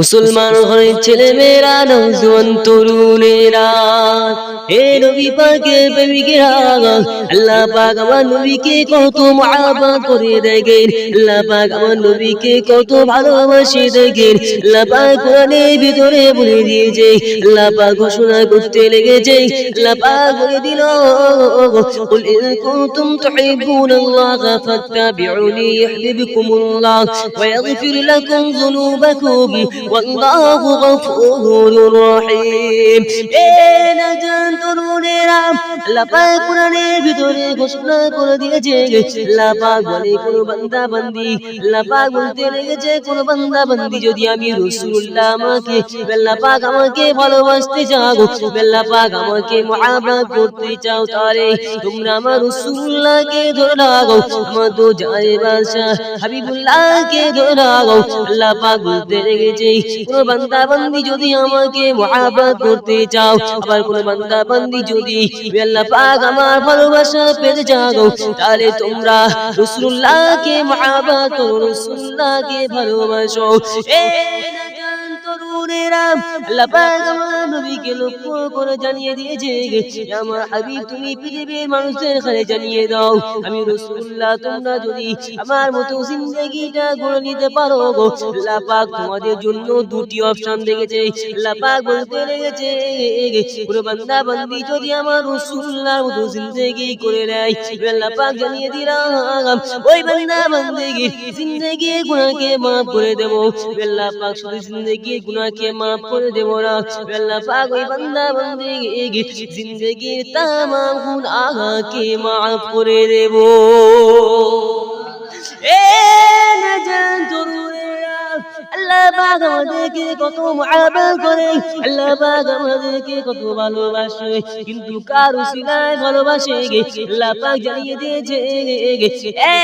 মুসলমান ঘরের ছেলে মেয়েরা নজওয়ান তরুণেরা হে নবী পাকের প্রেমিকেরা আল্লাহ পাক আমার নবীকে কত মহাব্বত করে দেখেন আল্লাহ পাক আমার নবীকে কত ভালোবাসে দেখেন আল্লাহ পাক কোরআনের ভিতরে বলে দিয়েছে আল্লাহ পাক ঘোষণা করতে লেগেছে আল্লাহ পাক বলে দিল قل إن كنتم تحبون الله فاتبعوني يحببكم الله ويغفر لكم ذنوبكم والله غفور رحيم এই নাজান তরুণেরা আল্লাহ পাক কোরআনের ভিতরে ঘোষণা করে দিয়েছে আল্লাহ পাক বলে কোন বান্দা বান্দি আল্লাহ পাক বলতে লেগেছে কোন বান্দা বান্দি যদি আমি রাসূলুল্লাহ আমাকে আল্লাহ পাক আমাকে ভালোবাসতে চাও আল্লাহ পাক আমাকে মহাব্বত করতে চাও তারে তোমরা আমার রাসূলুল্লাহকে ধরে রাখো আমার তো যায় বাদশাহ হাবিবুল্লাহকে ধরে রাখো আল্লাহ পাক বলতে লেগেছে কোন বান্দা যদি আমাকে মহাব্বত করতে চাও, আবার কোন যদি ভালোবাসা পেতে চাও, তাহলে তোমরা রাসূলুল্লাহকে মহাব্বত করো ভালোবাসো। এ নবীকে লক্ষ্য করে জানিয়ে দিয়েছে আমার তুমি পৃথিবীর মানুষদের জানিয়ে দাও। আমি রাসূলুল্লাহ তোমরা যদি আমার মতো জিন্দেগিটা গড়ে নিতে পারো গো। তোমাদের জন্য দুটি অপশন দেখেছে। বলতে লেগেছে, কোন বান্দা বান্দি যদি আমার রাসূলুল্লাহর মতো জিন্দেগি করে নেয়। আল্লাহ পাক জানিয়ে দিলাম, ওই বান্দা বান্দিকে জিন্দেগি গুনাহকে maaf করে দেব। আল্লাহ পাক শুধু জিন্দেগি গুনাহকে maaf করে দেব না। আল্লাহ ওই বান্দা বান্দিকে জিন্দেগির তাম গুনাহকে মাফ করে দেব। আল্লাহ পাক আমাদেরকে কত মহাব্বত করে আল্লাহ আমাদেরকে কত ভালোবাসে, কিন্তু কার উসিলায় ভালোবাসে আল্লাহ জানিয়ে দিয়েছে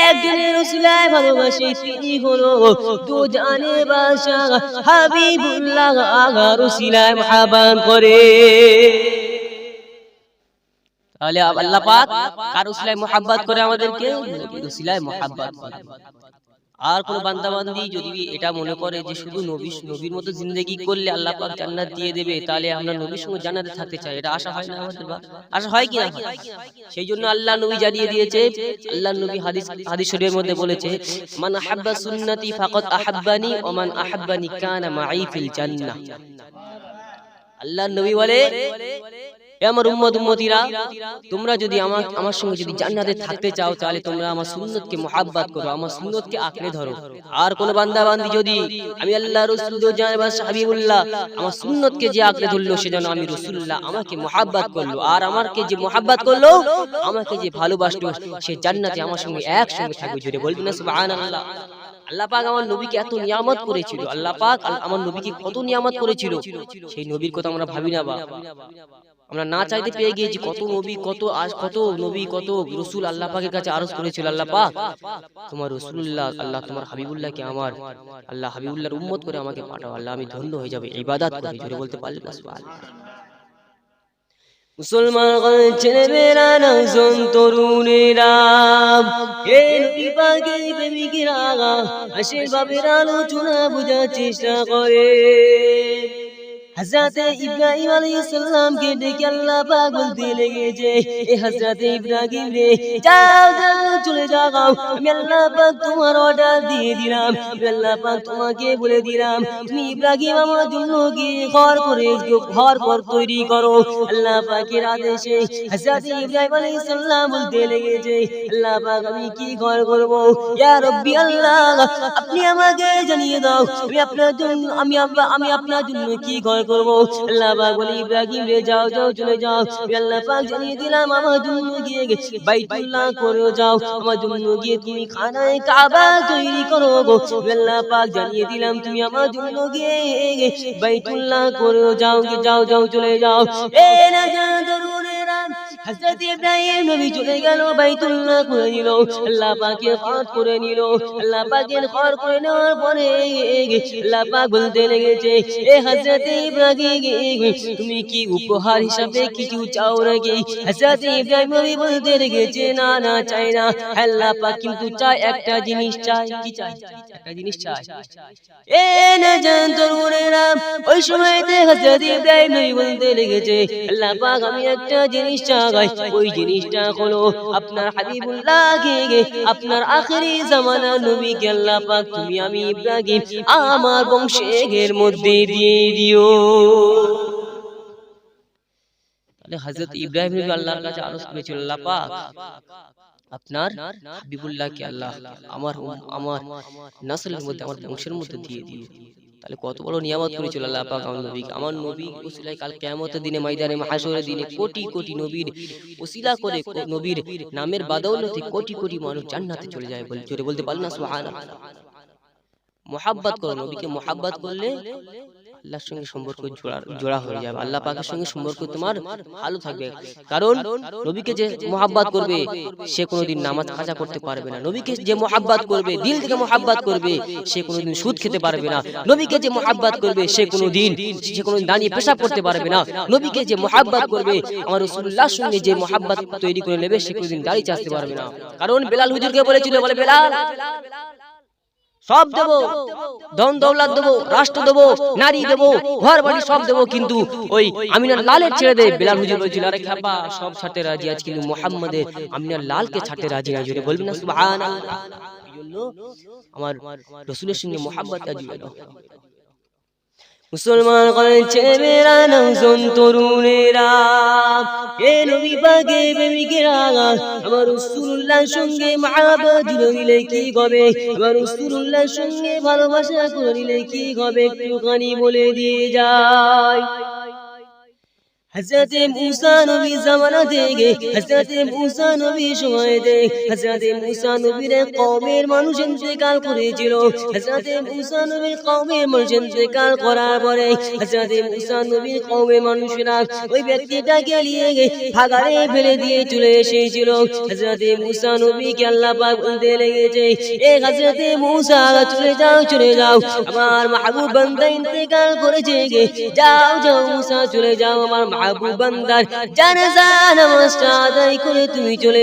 একজনের উসিলায় ভালোবাসে তিনি হলো দু জানে বাসা হাবিবুল্লাহ, আগার উসিলায় মহাব্বত করে। তাহলে আল্লাহ পাক কার উসিলায় মোহাব্বত করে আমাদেরকে? নবীর উসিলায় আর কোন বান্দা বান্দি যদি এটা মনে করে যে শুধু নবী নবীর মতো জিন্দগি করলে আল্লাহ পাক জান্নাত দিয়ে দেবে তাহলে আমরা নবীর সঙ্গে জান্নাতে থাকতে চাই। এটা আশা হয় না আমাদের বা আশা হয় কি না? সেই জন্য আল্লাহ নবী জানিয়ে দিয়েছে আল্লাহ নবী হাদিস হাদিস শরীফের মধ্যে বলেছে মান আহাব্বা সুন্নতি ফাকাত আহাব্বানি ওয়া মান আহাব্বানি কানা মাই ফিল জান্নাহ। আল্লাহ নবী বলে এ আমার উম্মত উম্মতিরা তোমরা যদি আমার আমার সঙ্গে যদি জান্নাতে থাকতে চাও তাহলে তোমরা আমার সুন্নতকে মোহাব্বত করো আমার সুন্নতকে আঁকড়ে ধরো। আর কোন বান্দা বান্দি যদি আমি আল্লাহ হাবিবুল্লাহ আমার সুন্নতকে যে আঁকড়ে ধরলো সেজন্য আমি রসুল্লাহ আমাকে মোহাব্বত করল আর আমাকে যে মোহাব্বত করল আমাকে যে ভালোবাসলো সে জান্নাতে আমার সঙ্গে একসঙ্গে থাকবে। জুড়ে বলবি না সুবহানাল্লাহ। আল্লাহ পাক আমার নবীকে এত নিয়ামত করেছিল আল্লাহ পাক আমার নবীকে কত নিয়ামত করেছিল সেই নবীর কথা আমরা ভাবি না বা। আমরা না চাইতে পেয়ে গিয়েছি কত নবী কত আজ কত নবী কত রসুল আল্লাহ পাকের কাছে আরজ করেছিল আল্লাহ পাক। তোমার রসুল্লাহ আল্লাহ তোমার হাবিবুল্লাহকে আমার আল্লাহ হাবিবুল্লাহর উম্মত করে আমাকে পাঠাও। আল্লাহ আমি ধন্য হয়ে যাবে। ইবাদত করে বলতে পারলে। মুসলমান নজন তরুণেরা হে নবী পাকের প্রেমিকেরা আশীর্বাদের আলোচনা বোঝার চেষ্টা করে। হযরতে ইব্রাহিম আলাইহিস সালামকে ডেকে আল্লাহ পাক বলতে লেগেছে, এ হযরতে ইব্রাহিম রে, যাও যাও, চলে যাও, আমি আল্লাহ পাক তোমার অর্ডার দিয়ে দিলাম আল্লাহ পাক তোমাকে বলে দিলাম, তুমি ইব্রাহিম আমার জন্য গিয়ে ঘর করে, ঘর ঘর তৈরি করো? আল্লাহ পাকের আদেশে হযরতে ইব্রাহিম আলাইহিস সালাম বলতে লেগেছে, আল্লাহ পাক, আমি কি ঘর করব? ইয়া রব্বি আল্লাহ, আপনি আমাকে জানিয়ে দাও, আমি আপনার জন্য, আমি আমি আপনার জন্য কি ঘর করব। আল্লাহ পাক বলে, ইব্রাহিম রে, যাও যাও, চলে যাও। পাক জানিয়ে দিলাম, আমার জন্য গিয়ে গেছি। বাইতুল্লাহ করে যাও। আমার জন্য গিয়ে তুমি খানায় কাবা তৈরি করো গো। আল্লাহ পাক জানিয়ে দিলাম, তুমি আমার জন্য গিয়ে বাইতুল্লাহ করে যাও যাও যাও, চলে যাও। এ না যা হযরত ইব্রাহিম নবী চলে গেল, বাইতুল্লাহ করে নিল। আল্লাহ পাকের খাত করে নিল। আল্লাহ পাকের ঘর করে নেওয়ার পরে আল্লাহ পাক বলতে লেগেছে, এ হযরত ইব্রাহিম, তুমি কি উপহার হিসাবে কিছু চাও নাকি? হযরত ইব্রাহিম নবী বলতে লেগেছে, না না, চাই না। আল্লাহ পাক কিন্তু চাই একটা জিনিস চাই কি চাই একটা জিনিস চাই এ না জান তরুণেরা, ওই সময়তে হযরত ইব্রাহিম নবী বলতে লেগেছে, আল্লাহ পাক, আমি একটা জিনিস চাই ওই জিনিসটা হলো আপনার আপনার আখেরি জামানা আল্লাহ পাক তুমি আমি ইব্রাহিম, আমার বংশের মধ্যে দিয়ে দিও। তাহলে হযরত ইব্রাহিম আল্লাহর কাছে আল্লাহ পাক আপনার হাবিবুল্লাহকে আল্লাহ আমার আমার নাসলের মধ্যে আমার বংশের মধ্যে দিয়ে দিও তাহলে কত বড় নিয়ামত করেছিল আল্লাহ পাক আমার নবীকে। আমার নবী ওসিলাই কাল কিয়ামতের দিনে ময়দানে মাহশরের দিনে কোটি কোটি নবীর ওসিলা করে নবীর নামের বাদৌলতে কোটি কোটি মানুষ জান্নাতে চলে যায় বলে জোরে বলতে পারল না? সুবহানাল্লাহ। মোহাব্বত করো নবীকে মোহাব্বত করলে আল্লাহর সঙ্গে সম্পর্ক জোড়া হয়ে যাবে। আল্লাহ পাকের সঙ্গে সম্পর্ক তোমার ভালো থাকবে। কারণ নবীকে যে মোহাব্বত করবে সে কোনোদিন নামাজ কাজা করতে পারবে না। নবীকে যে মোহাব্বত করবে দিল থেকে মোহাব্বত করবে সে কোনোদিন সুদ খেতে পারবে না। নবীকে যে মোহাব্বত করবে সে কোনোদিন সে কোনোদিন দাঁড়িয়ে পেশাব করতে পারবে না। নবীকে যে মোহাব্বত করবে আমার রসুল্লাহর সঙ্গে যে মোহাব্বত তৈরি করে নেবে সে কোনোদিন দাঁড়িয়ে চাচতে পারবে না। কারণ বেলাল হুজুরকে বলেছিল বলে বেলাল সব দেবো ধন দৌলত দেবো রাষ্ট্র দেবো নারী দেবো ঘর বাড়ি সব দেবো কিন্তু ওই আমিনার লালের ছেড়ে দে বেলাল হুজুর বলছিল আরে খাপা সব ছাড়তে রাজি আজ কিন্তু মোহাম্মদের আমিনার লালকে ছাড়তে রাজি না জোরে বলবি না সুবহানাল্লাহ। আমার রসুলের সঙ্গে মোহাম্মদ রাজি মুসলমান করেন ছেলেমেয়েরা নৌজন তরুণেরা। এ নবী পাকে প্রেমিকেরা আমার রসুল্লাহর সঙ্গে জুড়ে দিলে কি হবে? আমার রসুল্লাহর সঙ্গে ভালোবাসা করে নিলে কি হবে? একটুখানি বলে দিয়ে যায় হযরত মুসা নবী জামানা থেকে, হযরত মুসা নবী সময়তে হযরত মুসা নবীর কওমের মানুষ ইন্তেকাল করেছিল। হযরত মুসা নবীর কওমের মানুষ ইন্তেকাল করার পরে, হযরত মুসা নবীর কওমের মানুষরা ওই ব্যক্তিটাকে নিয়ে ভাগাড়ে ফেলে দিয়ে চলে এসেছিল। হযরত মুসা নবীকে আল্লাহ পাক বলতে লেগেছে, এ হযরত মুসা, চলে যাও চলে যাও। আমার মাহবুব বান্দা ইন্তেকাল করেছে যাও যাও, মুসা, চলে যাও, আমার মাহবুব বান্দার জানাজা নামাজটা আদায় করে তুমি চলে